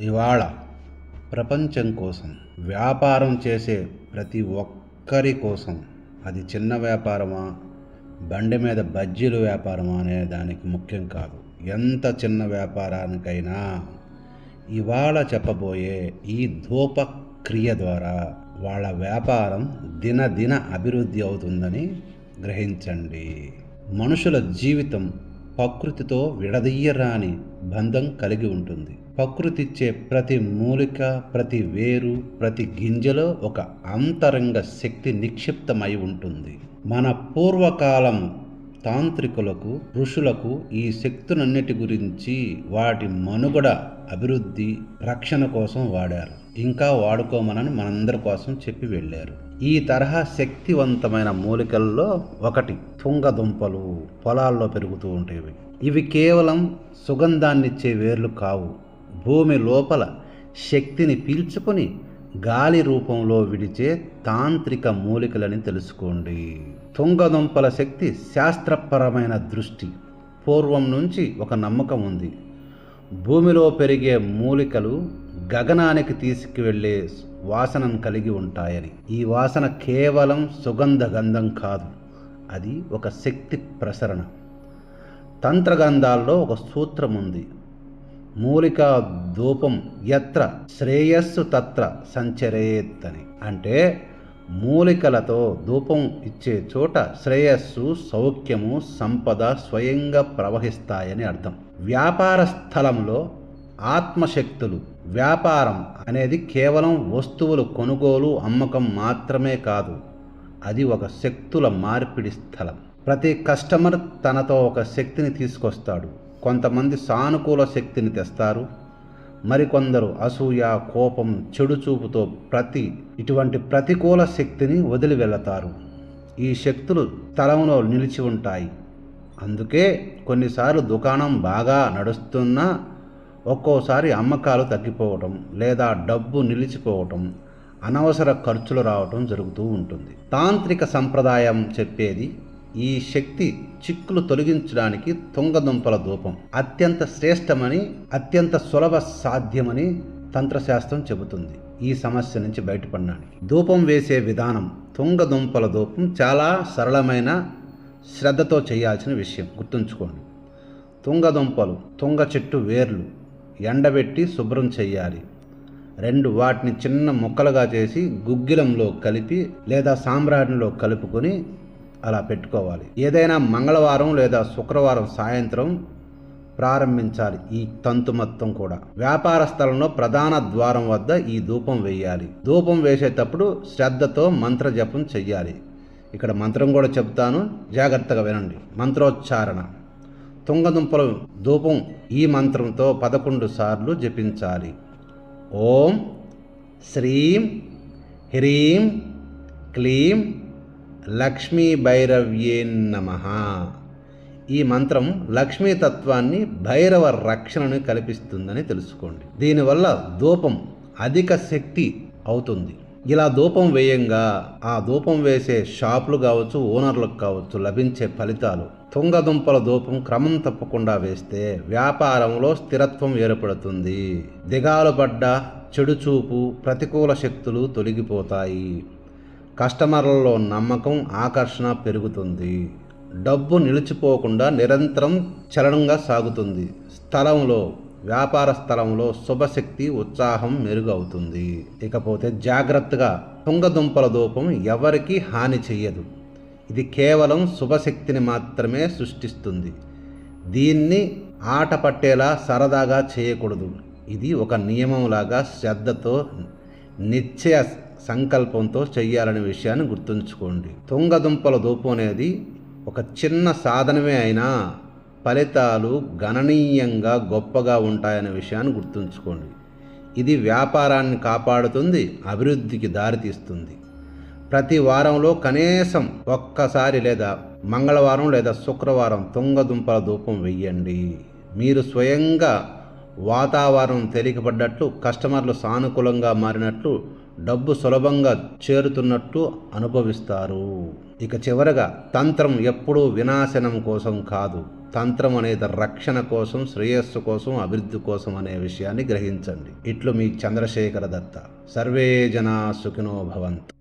ఇవాళ ప్రపంచం కోసం వ్యాపారం చేసే ప్రతి ఒక్కరి కోసం అది చిన్న వ్యాపారమా బండి మీద బజ్జీలు వ్యాపారమా అనే దానికి ముఖ్యం కాదు. ఎంత చిన్న వ్యాపారానికైనా ఇవాళ చెప్పబోయే ఈ ధూప క్రియ ద్వారా వాళ్ళ వ్యాపారం దినదిన అభివృద్ధి అవుతుందని గ్రహించండి. మనుషుల జీవితం ప్రకృతితో విడదీయరాని బంధం కలిగి ఉంటుంది. ప్రకృతిచ్చే ప్రతి మూలిక ప్రతి వేరు ప్రతి గింజలో ఒక అంతరంగ శక్తి నిక్షిప్తమై ఉంటుంది. మన పూర్వకాలం తాంత్రికులకు ఋషులకు ఈ శక్తులన్నిటి గురించి వాటి మనుగడ అభివృద్ధి రక్షణ కోసం వాడారు. ఇంకా వాడుకోమనని మనందరి కోసం చెప్పి వెళ్ళారు. ఈ తరహా శక్తివంతమైన మూలికల్లో ఒకటి తుంగదుంపలు పొలాల్లో పెరుగుతూ ఉండేవి. ఇవి కేవలం సుగంధాన్నిచ్చే వేర్లు కావు. భూమి లోపల శక్తిని పీల్చుకొని గాలి రూపంలో విడిచే తాంత్రిక మూలికలని తెలుసుకోండి. తుంగదుంపల శక్తి శాస్త్రపరమైన దృష్టి. పూర్వం నుంచి ఒక నమ్మకం ఉంది. భూమిలో పెరిగే మూలికలు గగనానికి తీసుకువెళ్ళే వాసనను కలిగి ఉంటాయని. ఈ వాసన కేవలం సుగంధ గంధం కాదు. అది ఒక శక్తి ప్రసరణ. తంత్రగంధాల్లో ఒక సూత్రం ఉంది. మూలికా ధూపం ఎత్ర శ్రేయస్సు తత్ర సంచరేత్ అని అంటే మూలికలతో ధూపం ఇచ్చే చోట శ్రేయస్సు సౌఖ్యము సంపద స్వయంగా ప్రవహిస్తాయని అర్థం. వ్యాపార స్థలంలో ఆత్మశక్తులు వ్యాపారం అనేది కేవలం వస్తువులు కొనుగోలు అమ్మకం మాత్రమే కాదు. అది ఒక శక్తుల మార్పిడి స్థలం. ప్రతి కస్టమర్ తనతో ఒక శక్తిని తీసుకొస్తాడు. కొంతమంది సానుకూల శక్తిని తెస్తారు. మరికొందరు అసూయ కోపం చెడు చూపుతో ప్రతి ఇటువంటి ప్రతికూల శక్తిని వదిలి వెళతారు. ఈ శక్తులు స్థలంలో నిలిచి ఉంటాయి. అందుకే కొన్నిసార్లు దుకాణం బాగా నడుస్తున్నా ఒక్కోసారి అమ్మకాలు తగ్గిపోవటం లేదా డబ్బు నిలిచిపోవటం అనవసర ఖర్చులు రావటం జరుగుతూ ఉంటుంది. తాంత్రిక సంప్రదాయం చెప్పేది ఈ శక్తి చిక్కులు తొలగించడానికి తుంగదుంపల ధూపం అత్యంత శ్రేష్టమని అత్యంత సులభ సాధ్యమని తంత్రశాస్త్రం చెబుతుంది. ఈ సమస్య నుంచి బయటపడడానికి. ధూపం వేసే విధానం తుంగదుంపల ధూపం చాలా సరళమైన శ్రద్ధతో చేయాల్సిన విషయం. గుర్తుంచుకోండి. తుంగదుంపలు తుంగ చెట్టు వేర్లు ఎండబెట్టి శుభ్రం చేయాలి. రెండు వాటిని చిన్న ముక్కలుగా చేసి గుగ్గిలంలో కలిపి లేదా సామ్రాజ్యంలో కలుపుకొని అలా పెట్టుకోవాలి. ఏదైనా మంగళవారం లేదా శుక్రవారం సాయంత్రం ప్రారంభించాలి ఈ తంతు మొత్తం కూడా. వ్యాపార స్థలంలో ప్రధాన ద్వారం వద్ద ఈ ధూపం వేయాలి. ధూపం వేసేటప్పుడు శ్రద్ధతో మంత్ర జపం చెయ్యాలి. ఇక్కడ మంత్రం కూడా చెప్తాను. జాగ్రత్తగా వినండి. మంత్రోచ్చారణ. తుంగదుంపల ధూపం ఈ మంత్రంతో పదకొండు సార్లు జపించాలి. ఓం శ్రీం హ్రీం క్లీం లక్ష్మీ భైరవ్యే నమ. ఈ మంత్రం లక్ష్మీ తత్వాన్ని భైరవ రక్షణను కల్పిస్తుందని తెలుసుకోండి. దీనివల్ల ధూపం అధిక శక్తి అవుతుంది. ఇలా ధూపం వేయంగా ఆ ధూపం వేసే షాపులు కావచ్చు ఓనర్లకు కావచ్చు లభించే ఫలితాలు. తుంగదుంపల ధూపం క్రమం తప్పకుండా వేస్తే వ్యాపారంలో స్థిరత్వం ఏర్పడుతుంది. దిగాలు పడ్డ చెడు చూపు ప్రతికూల శక్తులు తొలగిపోతాయి. కస్టమర్లలో నమ్మకం ఆకర్షణ పెరుగుతుంది. డబ్బు నిలిచిపోకుండా నిరంతరం చలనంగా సాగుతుంది. స్థలంలో వ్యాపార స్థలంలో శుభశక్తి ఉత్సాహం మెరుగవుతుంది. ఇకపోతే జాగ్రత్తగా తుంగదుంపల ధూపం ఎవరికీ హాని చెయ్యదు. ఇది కేవలం శుభశక్తిని మాత్రమే సృష్టిస్తుంది. దీన్ని ఆట పట్టేలా సరదాగా చేయకూడదు. ఇది ఒక నియమంలాగా శ్రద్ధతో నిశ్చయ సంకల్పంతో చెయ్యాలనే విషయాన్ని గుర్తుంచుకోండి. తుంగదుంపల దూపం అనేది ఒక చిన్న సాధనమే అయినా ఫలితాలు గణనీయంగా గొప్పగా ఉంటాయనే విషయాన్ని గుర్తుంచుకోండి. ఇది వ్యాపారాన్ని కాపాడుతుంది అభివృద్ధికి దారితీస్తుంది. ప్రతి వారంలో కనీసం ఒక్కసారి లేదా మంగళవారం లేదా శుక్రవారం తుంగదుంపల ధూపం వెయ్యండి. మీరు స్వయంగా వాతావరణం తేలికపడ్డట్లు కస్టమర్లు సానుకూలంగా మారినట్లు డబ్బు సులభంగా చేరుతున్నట్టు అనుభవిస్తారు. ఇక చివరగా తంత్రం ఎప్పుడూ వినాశనం కోసం కాదు. తంత్రం అనేది రక్షణ కోసం శ్రేయస్సు కోసం అభివృద్ధి కోసం అనే విషయాన్ని గ్రహించండి. ఇట్లు మీ చంద్రశేఖర దత్త. సర్వే జనా సుఖినో భవంతు.